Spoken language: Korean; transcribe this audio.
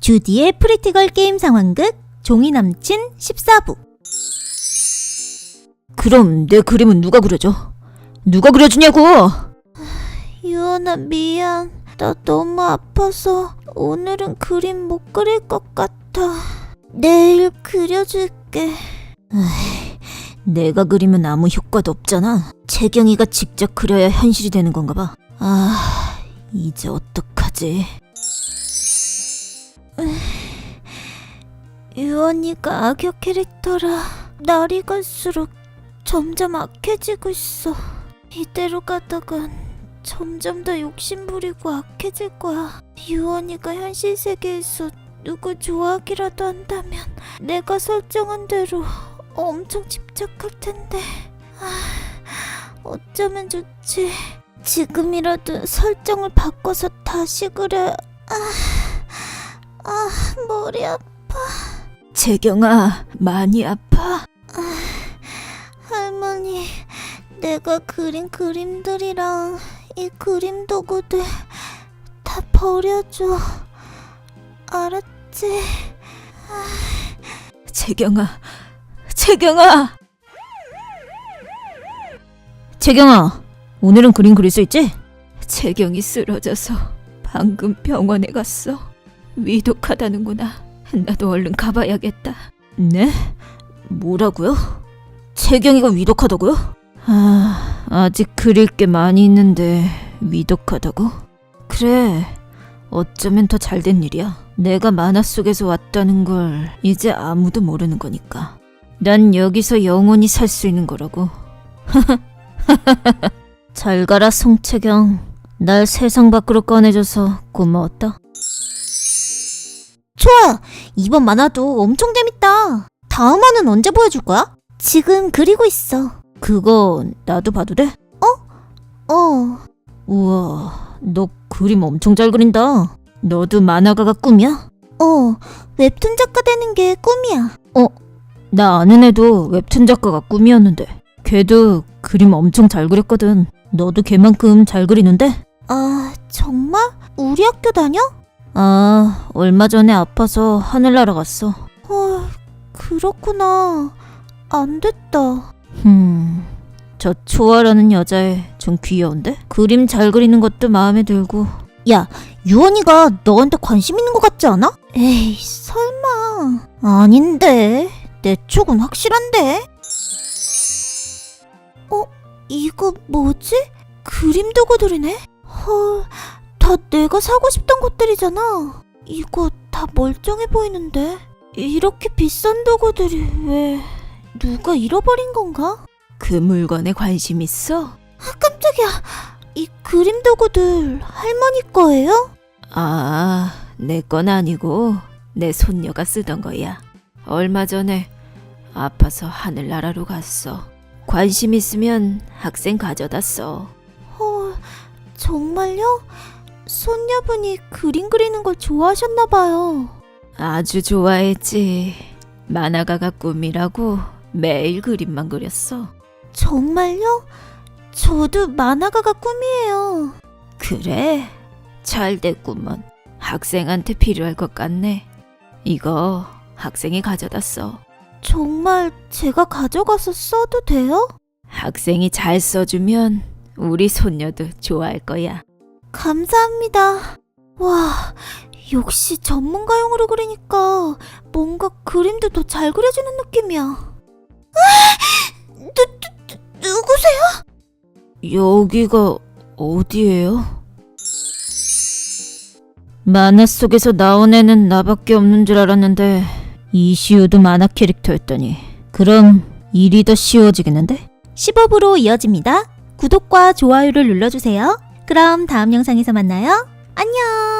주디의 프리티걸 게임 상황극 종이 남친 14부 그럼 내 그림은 누가 그려줘? 누가 그려주냐고! 유언아 미안 나 너무 아파서 오늘은 그림 못 그릴 것 같아 내일 그려줄게 내가 그리면 아무 효과도 없잖아. 채경이가 직접 그려야 현실이 되는 건가 봐. 아, 이제 어떡하지? 유언이가 악역 캐릭터라 날이 갈수록 점점 악해지고 있어. 이대로 가다간 점점 더 욕심부리고 악해질 거야. 유언이가 현실 세계에서 누구 좋아하기라도 한다면 내가 설정한 대로 엄청 집착할 텐데. 아, 어쩌면 좋지. 지금이라도 설정을 바꿔서 다시 그래. 아, 아 머리 아파 채경아, 많이 아파? 할머니, 내가 그린 그림들이랑 이 그림 도구들 다 버려줘. 알았지? 채경아, 채경아! 채경아, 오늘은 그림 그릴 수 있지? 채경이 쓰러져서 방금 병원에 갔어. 위독하다는구나. 나도 얼른 가봐야겠다. 네? 뭐라고요? 채경이가 위독하다고요? 아, 아직 그릴 게 많이 있는데 위독하다고? 그래. 어쩌면 더 잘 된 일이야. 내가 만화 속에서 왔다는 걸 이제 아무도 모르는 거니까. 난 여기서 영원히 살 수 있는 거라고. 잘 가라, 송채경. 날 세상 밖으로 꺼내줘서 고마웠다. 좋아! 이번 만화도 엄청 재밌다. 다음 화는 언제 보여줄 거야? 지금 그리고 있어. 그거 나도 봐도 돼? 어, 우와, 너 그림 엄청 잘 그린다. 너도 만화가가 꿈이야? 어, 웹툰 작가 되는 게 꿈이야. 나 아는 애도 웹툰 작가가 꿈이었는데 걔도 그림 엄청 잘 그렸거든. 너도 걔만큼 잘 그리는데? 아, 정말? 우리 학교 다녀? 아, 얼마 전에 아파서 하늘나라 갔어. 헐, 그렇구나. 안 됐다. 흠, 저 초아라는 여자애 좀 귀여운데? 그림 잘 그리는 것도 마음에 들고. 야, 유언이가 너한테 관심 있는 것 같지 않아? 에이, 설마. 아닌데. 내 쪽은 확실한데. 어, 이거 뭐지? 그림 도구들이네? 헐, 다 내가 사고 싶던 것들이잖아. 이거 다 멀쩡해 보이는데. 이렇게 비싼 도구들이 왜 누가 잃어버린 건가? 그 물건에 관심 있어? 깜짝이야. 이 그림 도구들 할머니 거예요? 아, 내 건 아니고 내 손녀가 쓰던 거야. 얼마 전에 아파서 하늘나라로 갔어. 관심 있으면 학생 가져다 써. 헐, 정말요? 손녀분이 그림 그리는 걸 좋아하셨나 봐요. 아주 좋아했지. 만화가가 꿈이라고 매일 그림만 그렸어. 정말요? 저도 만화가가 꿈이에요. 그래? 잘 됐구먼. 학생한테 필요할 것 같네. 이거 학생이 가져다 써. 정말 제가 가져가서 써도 돼요? 학생이 잘 써주면 우리 손녀도 좋아할 거야. 감사합니다. 와, 역시 전문가용으로 그리니까 뭔가 그림도 더 잘 그려지는 느낌이야. 아! 누, 누, 누, 누구세요? 여기가 어디예요? 만화 속에서 나온 애는 나밖에 없는 줄 알았는데 이시우도 만화 캐릭터였더니 그럼 일이 더 쉬워지겠는데? 10업으로 이어집니다. 구독과 좋아요를 눌러주세요. 그럼 다음 영상에서 만나요. 안녕!